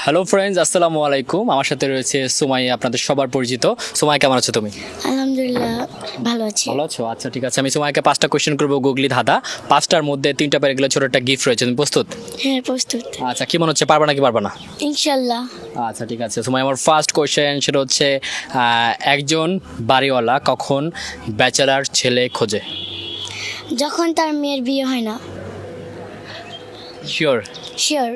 Hello friends আসসালামু আলাইকুম। আমার সাথে রয়েছে সুমাই আপনাদের সবার পরিচিত। সুমাই কেমন আছো তুমি? আলহামদুলিল্লাহ ভালো আছি। ভালো আছো? আচ্ছা ঠিক আছে। আমি সুমাইকে পাঁচটা কোয়েশ্চেন করব গুগলি ধাঁধা। পাঁচটার মধ্যে তিনটা পেরে গেলে ছোট একটা গিফট রয়েছে। তুমি প্রস্তুত? হ্যাঁ প্রস্তুত। আচ্ছা কি মনে হচ্ছে পারবা নাকি পারবা না? ইনশাল্লাহ। আচ্ছা ঠিক আছে। সময় আমার ফার্স্ট কোয়েশ্চেন সেটা হচ্ছে একজন বাড়িওয়ালা কখন ব্যাচেলার ছেলে খোঁজে? যখন তার মেয়ের বিয়ে হয় না। শিওর শিওর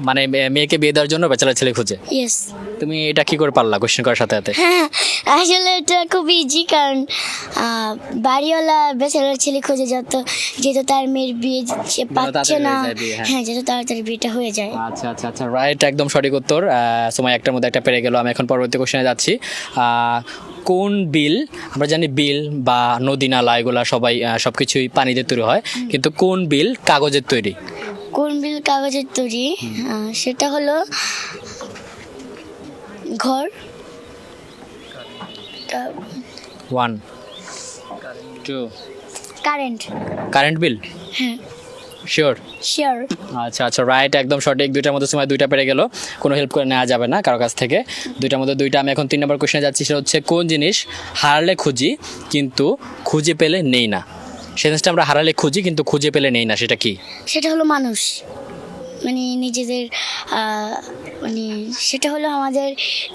মানে মেয়েকে বিয়ে দেওয়ার জন্য ব্যাচেলার ছেলে খোঁজে? ইয়েস তুমি এটা কি করে পারলা কোশ্চেন করার সাথে সাথে? হ্যাঁ আসলে এটা খুব ইজি কারণ বাড়িওয়ালা বেচারার ছেলে খোঁজে যত যেহেতু তার মেয়ের বিয়ে সে পাচ্ছে না হয়ে হ্যাঁ। যত তাড়াতাড়ি বিয়েটা হয়ে যায়। আচ্ছা আচ্ছা আচ্ছা রাইট একদম সঠিক উত্তর। আহ, সময় একটার মধ্যে একটা পেরে গেল আমি এখন পরবর্তী কোশ্চেনে যাচ্ছি। আহ, কোন বিল আমরা জানি বিল বা নদী নালা এগুলা সবাই সব কিছুই পানিতে তৈরি হয় কিন্তু কোন বিল কাগজের তৈরি? কোন বিল কাগজের তৈরি? সেটা হলো ঘর। One two current current bill হ্যাঁ। শিওর শিওর আচ্ছা আচ্ছা রাইট একদম সঠিক। দুইটার মধ্যে সময় দুইটা পেরে গেল। কোনো হেল্প করে নেওয়া যাবে না কারও কাছ থেকে। দুইটার মধ্যে দুইটা। আমি এখন তিন নম্বর কোশ্চেনে যাচ্ছি। সেটা হচ্ছে কোন জিনিস হারালে খুঁজি কিন্তু খুঁজে পেলে নেই না? সে জিনিসটা আমরা হারালে খুঁজি কিন্তু খুঁজে পেলে নেই না সেটা কি? সেটা হলো মানুষ। মানে নিজেদের মানে সেটা হলো আমাদের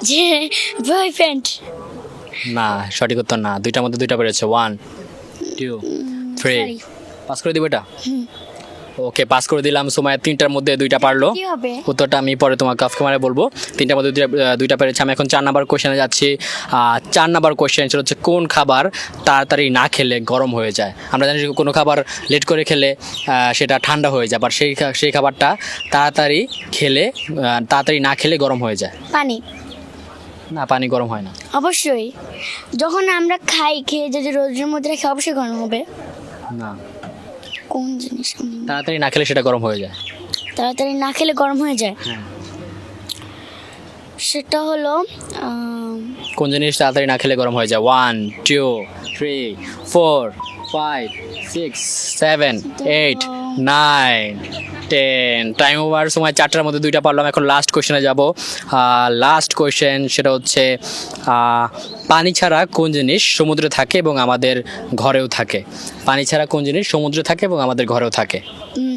যে বয়ফ্রেন্ড না সঠিক উত্তর না। দুইটার মধ্যে দুইটা পেরেছে ওয়ান টু থ্রি পাস করে দিব এটা? হুম। ওকে পাস করে দিলাম। সময় তিনটার মধ্যে দুইটা পারল। কি হবে? উত্তরটা আমি পরে তোমাকে অফ ক্যামেরায় বলব। তিনটার মধ্যে দুইটা দুইটা পেরেছি। আমি এখন চার নাম্বার কোশ্চেনে যাচ্ছি। চার নাম্বার কোশ্চেন সেটা হচ্ছে কোন খাবার তাড়াতাড়ি না খেলে গরম হয়ে যায়? আমরা জানি যে কোনো খাবার লেট করে খেলে সেটা ঠান্ডা হয়ে যায় বাট সেই সেই খাবারটা তাড়াতাড়ি খেলে তাড়াতাড়ি না খেলে গরম হয়ে যায়। পানি। না পানি গরম হয় না। অবশ্যই। যখন আমরা খাই খেয়ে যদি রোদের মধ্যে রেখে অবশ্যই গরম হবে। না। কোন জিনিস তাড়াতাড়ি না খেলে সেটা গরম হয়ে যায়। তাড়াতাড়ি না খেলে গরম হয়ে যায়? হ্যাঁ। সেটা হলো কোন জিনিস তাড়াতাড়ি না খেলে গরম হয়ে যায়? One two three four five six seven eight nine ten time over সময় চারটার মধ্যে দুইটা পারলাম। এখন লাস্ট কোয়েশনে যাব। লাস্ট কোয়েশ্চেন সেটা হচ্ছে পানি ছাড়া কোন জিনিস সমুদ্রে থাকে এবং আমাদের ঘরেও থাকে? পানি ছাড়া কোন জিনিস সমুদ্রে থাকে এবং আমাদের ঘরেও থাকে?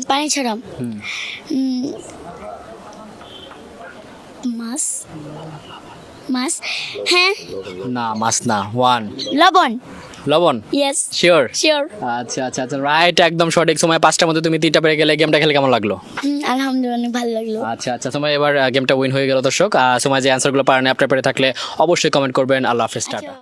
পানি ছাড়া। মাছ। মাছ? হ্যাঁ। না মাছ না। ওয়ান লবণ। লবণ? ইয়েস শিওর শিওর আচ্ছা আচ্ছা আচ্ছা রাইট একদম সঠিক। সময় পাঁচটার মধ্যে তুমি তিনটা পেরে গেলে গেমটা খেলে কেমন লাগল? আলহামদুলিল্লাহ অনেক ভালো লাগল। আচ্ছা আচ্ছা সময় এবার গেমটা উইন হয়ে গেল দর্শক। সময় যে অ্যান্সারগুলো পারেন আপনার পেরে থাকলে অবশ্যই কমেন্ট করবেন। আল্লাহ হাফেজ টাটা। আচ্ছা।